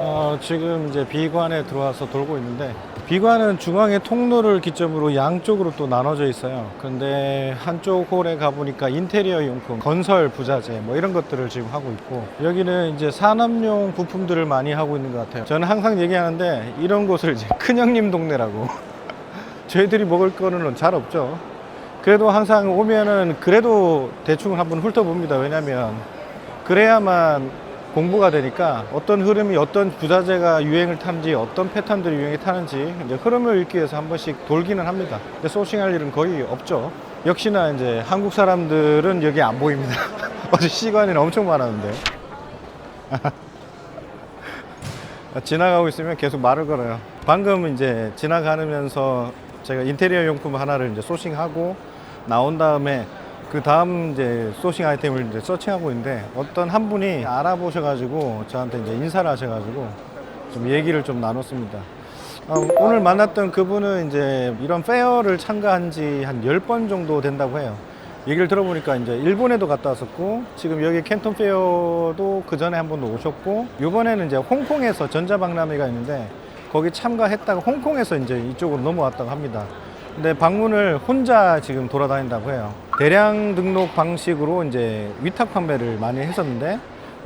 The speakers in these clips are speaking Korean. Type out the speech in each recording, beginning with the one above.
어, 지금 이제 비관에 들어와서 돌고 있는데 비관은 중앙에 통로를 기점으로 양쪽으로 또 나눠져 있어요. 근데 한쪽 홀에 가보니까 인테리어 용품, 건설 부자재 뭐 이런 것들을 지금 하고 있고 여기는 이제 산업용 부품들을 많이 하고 있는 것 같아요. 저는 항상 얘기하는데 이런 곳을 이제 큰형님 동네라고 저희들이 먹을 거는 잘 없죠. 그래도 항상 오면은 그래도 대충 한번 훑어봅니다. 왜냐면 그래야만 공부가 되니까 어떤 흐름이 어떤 부자재가 유행을 타는지 어떤 패턴들이 유행이 타는지 이제 흐름을 읽기 위해서 한 번씩 돌기는 합니다. 근데 소싱할 일은 거의 없죠. 역시나 이제 한국 사람들은 여기 안 보입니다. 어제 시간이 엄청 많았는데. 지나가고 있으면 계속 말을 걸어요. 방금 이제 지나가면서 제가 인테리어 용품 하나를 이제 소싱하고 나온 다음에 그 다음 이제 소싱 아이템을 이제 서칭하고 있는데 어떤 한 분이 알아보셔가지고 저한테 이제 인사를 하셔가지고 좀 얘기를 좀 나눴습니다. 어, 오늘 만났던 그분은 이제 이런 페어를 참가한 지 한 10번 정도 된다고 해요. 얘기를 들어보니까 이제 일본에도 갔다 왔었고 지금 여기 캔톤 페어도 그 전에 한 번도 오셨고 이번에는 이제 홍콩에서 전자박람회가 있는데 거기 참가했다가 홍콩에서 이제 이쪽으로 넘어왔다고 합니다. 근데 방문을 혼자 지금 돌아다닌다고 해요. 대량 등록 방식으로 이제 위탁 판매를 많이 했었는데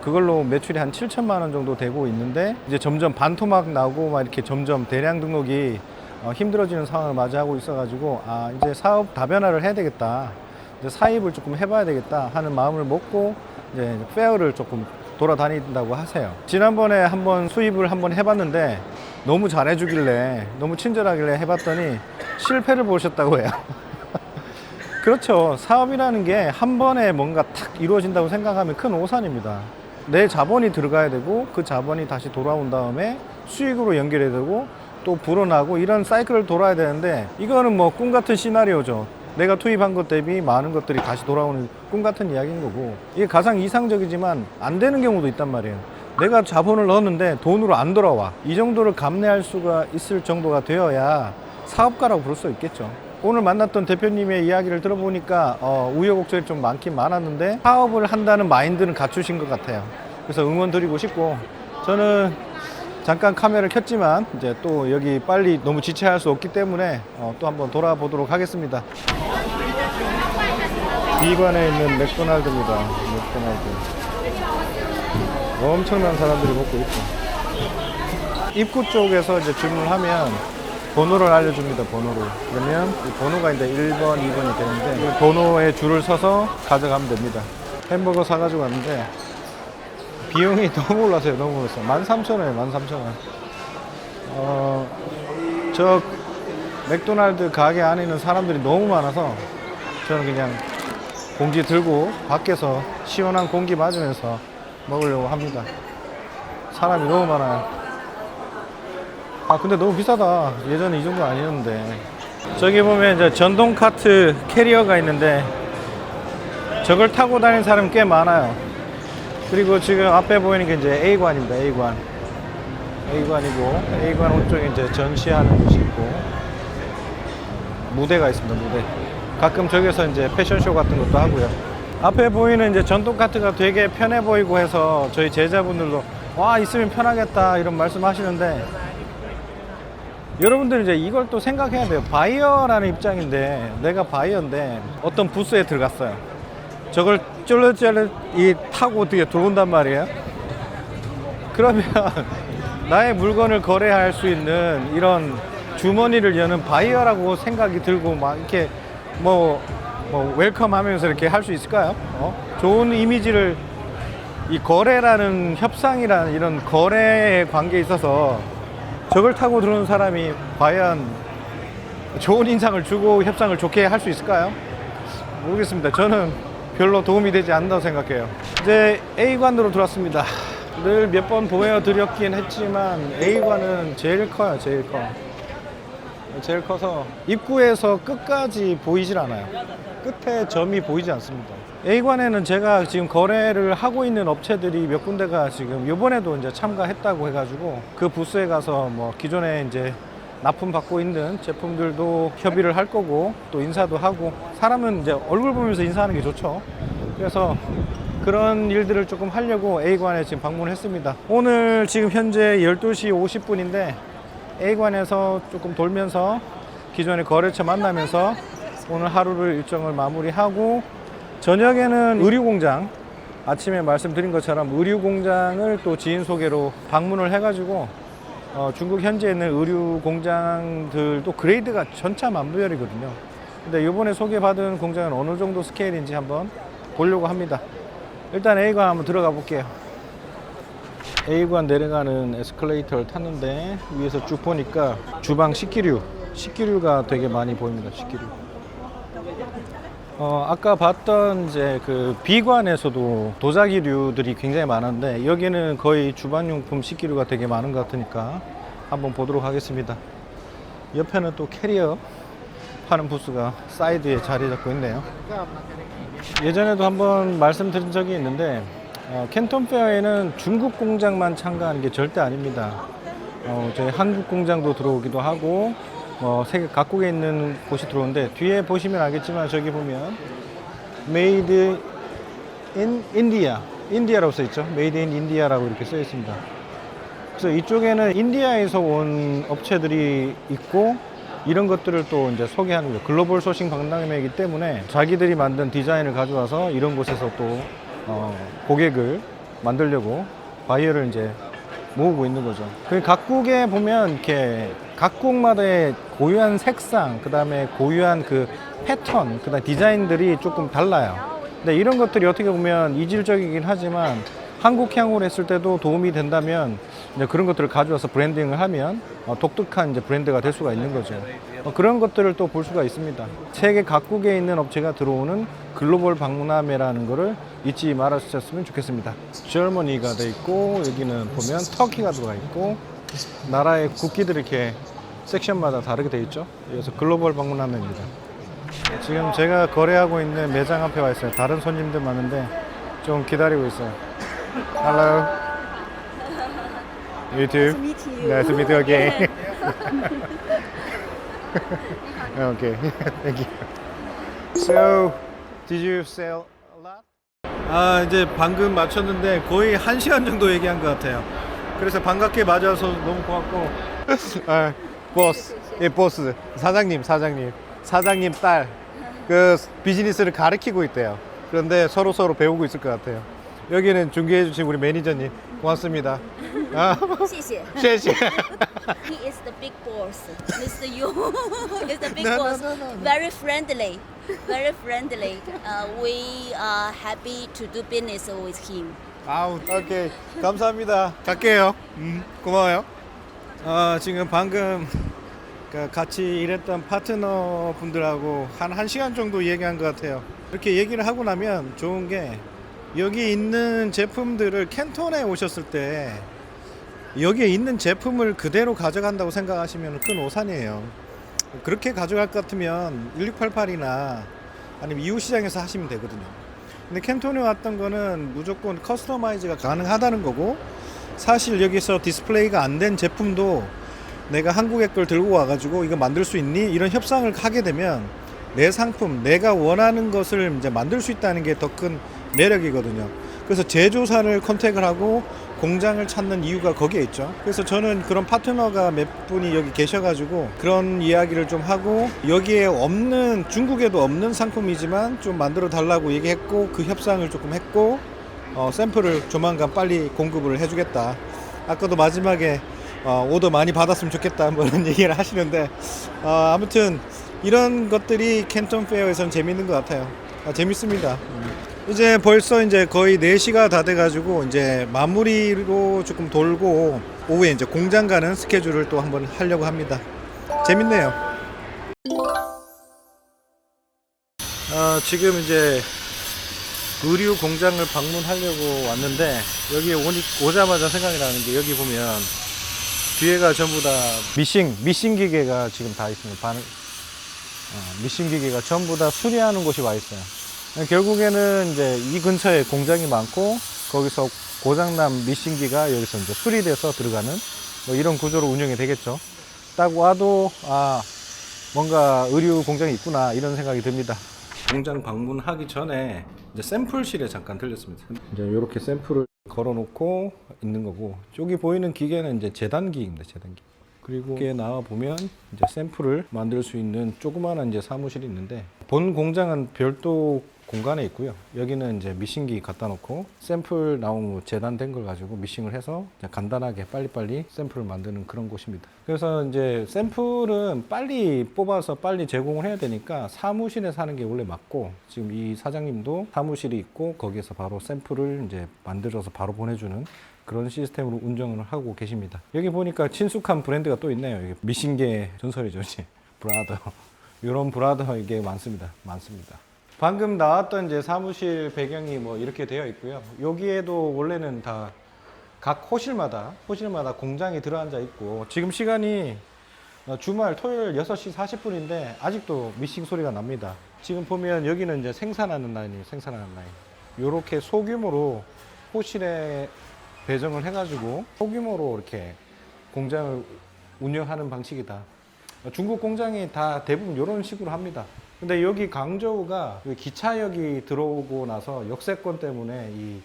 그걸로 매출이 한 7천만 원 정도 되고 있는데 이제 점점 반토막 나고 막 이렇게 점점 대량 등록이 어, 힘들어지는 상황을 맞이하고 있어가지고 아 이제 사업 다변화를 해야 되겠다. 이제 사입을 조금 해봐야 되겠다 하는 마음을 먹고 이제 페어를 조금 돌아다닌다고 하세요. 지난번에 한번 수입을 한번 해봤는데 너무 잘해주길래 너무 친절하길래 해봤더니 실패를 보셨다고 해요. 그렇죠. 사업이라는 게 한 번에 뭔가 탁 이루어진다고 생각하면 큰 오산입니다. 내 자본이 들어가야 되고 그 자본이 다시 돌아온 다음에 수익으로 연결해야 되고 또 불어나고 이런 사이클을 돌아야 되는데 이거는 뭐 꿈 같은 시나리오죠. 내가 투입한 것 대비 많은 것들이 다시 돌아오는 꿈 같은 이야기인 거고 이게 가장 이상적이지만 안 되는 경우도 있단 말이에요. 내가 자본을 넣었는데 돈으로 안 돌아와. 이 정도를 감내할 수가 있을 정도가 되어야 사업가라고 부를 수 있겠죠. 오늘 만났던 대표님의 이야기를 들어보니까 어, 우여곡절이 좀 많긴 많았는데 사업을 한다는 마인드는 갖추신 것 같아요. 그래서 응원 드리고 싶고 저는 잠깐 카메라를 켰지만 이제 또 여기 빨리 너무 지체할 수 없기 때문에 어, 또 한번 돌아보도록 하겠습니다. 비관에 있는 맥도날드입니다. 맥도날드. 엄청난 사람들이 먹고 있죠. 입구 쪽에서 이제 주문을 하면 번호를 알려줍니다. 번호를. 그러면 이 번호가 이제 1번, 2번이 되는데 이 번호에 줄을 서서 가져가면 됩니다. 햄버거 사가지고 왔는데 비용이 너무 올랐어요. 너무 올랐어요. 13,000원이에요. 13,000원. 어, 저 맥도날드 가게 안에 있는 사람들이 너무 많아서 저는 그냥 공기 들고 밖에서 시원한 공기 맞으면서 먹으려고 합니다. 사람이 너무 많아요. 아 근데 너무 비싸다. 예전에 이 정도 아니었는데. 저기 보면 이제 전동 카트 캐리어가 있는데 저걸 타고 다니는 사람이 꽤 많아요. 그리고 지금 앞에 보이는 게 이제 A관입니다. A관. A관이고 A관 오쪽에 이제 전시하는 곳이 있고 무대가 있습니다. 무대. 가끔 저기서 이제 패션쇼 같은 것도 하고요. 앞에 보이는 이제 전동 카트가 되게 편해 보이고 해서 저희 제자분들도 와 있으면 편하겠다 이런 말씀 하시는데 여러분들 이제 이걸 또 생각해야 돼요. 바이어라는 입장인데 내가 바이어인데 어떤 부스에 들어갔어요. 저걸 이 타고 어떻게 들어온단 말이에요. 그러면 나의 물건을 거래할 수 있는 이런 주머니를 여는 바이어라고 생각이 들고 막 이렇게 뭐, 뭐 웰컴 하면서 이렇게 할 수 있을까요? 어? 좋은 이미지를 이 거래라는 협상이라는 이런 거래의 관계에 있어서 저걸 타고 들어오는 사람이 과연 좋은 인상을 주고 협상을 좋게 할 수 있을까요? 모르겠습니다. 저는 별로 도움이 되지 않는다고 생각해요. 이제 A관으로 들어왔습니다. 늘 몇 번 보여드렸긴 했지만 A관은 제일 커요, 제일 커. 제일 커서 입구에서 끝까지 보이질 않아요. 끝에 점이 보이지 않습니다. A관에는 제가 지금 거래를 하고 있는 업체들이 몇 군데가 지금 이번에도 이제 참가했다고 해가지고 그 부스에 가서 뭐 기존에 이제 납품 받고 있는 제품들도 협의를 할 거고 또 인사도 하고 사람은 이제 얼굴 보면서 인사하는 게 좋죠. 그래서 그런 일들을 조금 하려고 A관에 지금 방문했습니다. 오늘 지금 현재 12시 50분인데 A관에서 조금 돌면서 기존의 거래처 만나면서 오늘 하루를 일정을 마무리하고 저녁에는 의류공장 아침에 말씀드린 것처럼 의류공장을 또 지인 소개로 방문을 해가지고 어, 중국 현지에 있는 의류 공장들도 그레이드가 전차만부열이거든요. 근데 이번에 소개받은 공장은 어느 정도 스케일인지 한번 보려고 합니다. 일단 A관 한번 들어가 볼게요. A관 내려가는 에스컬레이터를 탔는데 위에서 쭉 보니까 주방 식기류, 식기류가 되게 많이 보입니다. 식기류. 어, 아까 봤던 이제 그 비관에서도 도자기류들이 굉장히 많은데 여기는 거의 주방용품 식기류가 되게 많은 것 같으니까 한번 보도록 하겠습니다. 옆에는 또 캐리어 파는 부스가 사이드에 자리 잡고 있네요. 예전에도 한번 말씀드린 적이 있는데 어, 캔톤 페어에는 중국 공장만 참가하는 게 절대 아닙니다. 어, 저희 한국 공장도 들어오기도 하고 뭐 세계 각국에 있는 곳이 들어오는데 뒤에 보시면 알겠지만 저기 보면 메이드 인 인디아 인디아라고 써 있죠. 메이드 인 인디아라고 이렇게 써 있습니다. 그래서 이쪽에는 인디아에서 온 업체들이 있고 이런 것들을 또 이제 소개하는. 글로벌 소싱 박람회이기 때문에 자기들이 만든 디자인을 가져와서 이런 곳에서 또 어, 고객을 만들려고 바이어를 이제 모으고 있는 거죠. 그 각국에 보면 이렇게 각국마다의 고유한 색상, 그 다음에 고유한 그 패턴, 그 다음 디자인들이 조금 달라요. 근데 이런 것들이 어떻게 보면 이질적이긴 하지만 한국 향으로 했을 때도 도움이 된다면 이제 그런 것들을 가져와서 브랜딩을 하면 어, 독특한 이제 브랜드가 될 수가 있는 거죠. 어, 그런 것들을 또 볼 수가 있습니다. 세계 각국에 있는 업체가 들어오는 글로벌 박람회라는 거를 잊지 말아주셨으면 좋겠습니다. 저머니가 돼 있고 여기는 보면 터키가 들어가 있고 나라의 국기들이 이렇게 섹션마다 다르게 돼 있죠. 그래서 글로벌 박람회입니다. 지금 제가 거래하고 있는 매장 앞에 와 있어요. 다른 손님들 많은데 좀 기다리고 있어요. Hello. You too. Nice to meet you. Nice to meet you again. okay. Thank you. So, did you sell a lot? 아, 이제 방금 맞췄는데 거의 한 시간 정도 얘기한 것 같아요. 그래서 반갑게 맞아서 너무 고맙고. 아, 보스. 예, 보스. 사장님, 사장님. 사장님 딸. 그 비즈니스를 가르치고 있대요. 그런데 서로 서로 배우고 있을 것 같아요. 여기는 중개해 주신 우리 매니저님 고맙습니다. 아, 谢谢。谢谢. He is the big boss. Mr. Yu is the big No, no, boss. no, no, no. Very friendly. Very friendly. Uh, we are happy to do business with him. 아우, 오케이. 감사합니다. 갈게요. 음, 고마워요. 아, 지금 방금 그 같이 일했던 파트너 분들하고 한 1시간 정도 얘기한 것 같아요. 이렇게 얘기를 하고 나면 좋은 게 여기 있는 제품들을 캔톤에 오셨을 때 여기에 있는 제품을 그대로 가져간다고 생각하시면 큰 오산이에요. 그렇게 가져갈 것 같으면 1688이나 아니면 이웃 시장에서 하시면 되거든요. 근데 캔톤에 왔던 거는 무조건 커스터마이즈가 가능하다는 거고 사실 여기서 디스플레이가 안 된 제품도 내가 한국의 걸 들고 와가지고 이거 만들 수 있니? 이런 협상을 하게 되면 내 상품, 내가 원하는 것을 이제 만들 수 있다는 게 더큰 매력이거든요. 그래서 제조사를 컨택을 하고 공장을 찾는 이유가 거기에 있죠. 그래서 저는 그런 파트너가 몇 분이 여기 계셔가지고 그런 이야기를 좀 하고 여기에 없는 중국에도 없는 상품이지만 좀 만들어 달라고 얘기했고 그 협상을 조금 했고 어, 샘플을 조만간 빨리 공급을 해주겠다. 아까도 마지막에 어, 오더 많이 받았으면 좋겠다 뭐 이런 얘기를 하시는데 어, 아무튼 이런 것들이 캔톤 페어에선 재밌는 것 같아요. 아, 재밌습니다. 음. 이제 벌써 이제 거의 4시가 다 돼가지고 이제 마무리로 조금 돌고 오후에 이제 공장 가는 스케줄을 또 한번 하려고 합니다. 재밌네요. 어, 지금 이제 의류 공장을 방문하려고 왔는데 여기 오니, 오자마자 생각이 나는 게 여기 보면 뒤에가 전부 다 미싱 미싱 기계가 지금 다 있습니다. 반, 어, 미싱 기계가 전부 다 수리하는 곳이 와 있어요. 결국에는 이제 이 근처에 공장이 많고 거기서 고장난 미싱기가 여기서 이제 수리돼서 들어가는 뭐 이런 구조로 운영이 되겠죠. 딱 와도 아 뭔가 의류 공장이 있구나 이런 생각이 듭니다. 공장 방문하기 전에 이제 샘플실에 잠깐 들렸습니다. 이제 이렇게 샘플을 걸어놓고 있는 거고 저기 보이는 기계는 이제 재단기입니다. 재단기. 그리고 여기에 나와 보면 이제 샘플을 만들 수 있는 조그마한 이제 사무실이 있는데 본 공장은 별도 공간에 있고요. 여기는 이제 미싱기 갖다 놓고 샘플 나온 거 재단된 걸 가지고 미싱을 해서 간단하게 빨리빨리 샘플을 만드는 그런 곳입니다. 그래서 이제 샘플은 빨리 뽑아서 빨리 제공을 해야 되니까 사무실에 사는 게 원래 맞고 지금 이 사장님도 사무실이 있고 거기에서 바로 샘플을 이제 만들어서 바로 보내주는 그런 시스템으로 운영을 하고 계십니다. 여기 보니까 친숙한 브랜드가 또 있네요. 미신계 전설이죠, 이제 브라더. 이런 브라더 이게 많습니다. 많습니다. 방금 나왔던 이제 사무실 배경이 뭐 이렇게 되어 있고요. 여기에도 원래는 다 각 호실마다 호실마다 공장이 들어앉아 있고 지금 시간이 어, 주말 토요일 6시 40분인데 아직도 미싱 소리가 납니다. 지금 보면 여기는 이제 생산하는 라인이 생산하는 라인. 요렇게 소규모로 호실에 배정을 해가지고 소규모로 이렇게 공장을 운영하는 방식이다. 중국 공장이 다 대부분 이런 식으로 합니다. 근데 여기 강저우가 그 기차역이 들어오고 나서 역세권 때문에 이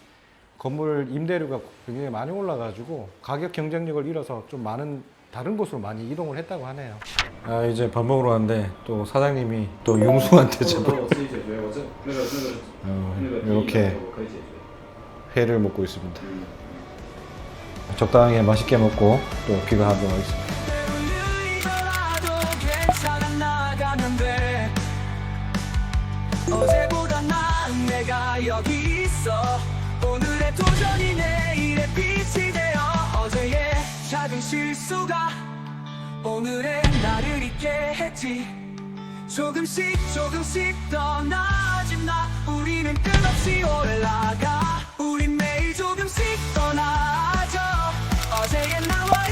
건물 임대료가 굉장히 많이 올라가지고 가격 경쟁력을 잃어서 좀 많은 다른 곳으로 많이 이동을 했다고 하네요. 아 이제 밥 먹으러 왔는데 또 사장님이 또 용수한테 제보 我自己解决，我这那个那个 어, 那个第一 이렇게 个我可以解决。 회를 먹고 있습니다. 적당히 맛있게 먹고 또 귀가하도록 하겠습니다. 어제보다 나은 내가 여기 있어. 오늘의 도전이 내일의 빛이 되어 어제의 작은 실수가 오늘의 나를 잊게 했지. 조금씩 조금씩 더 나아진 나 우리는 끝없이 올라가. 우린 매일 조금씩 더 나아져 어제의 나와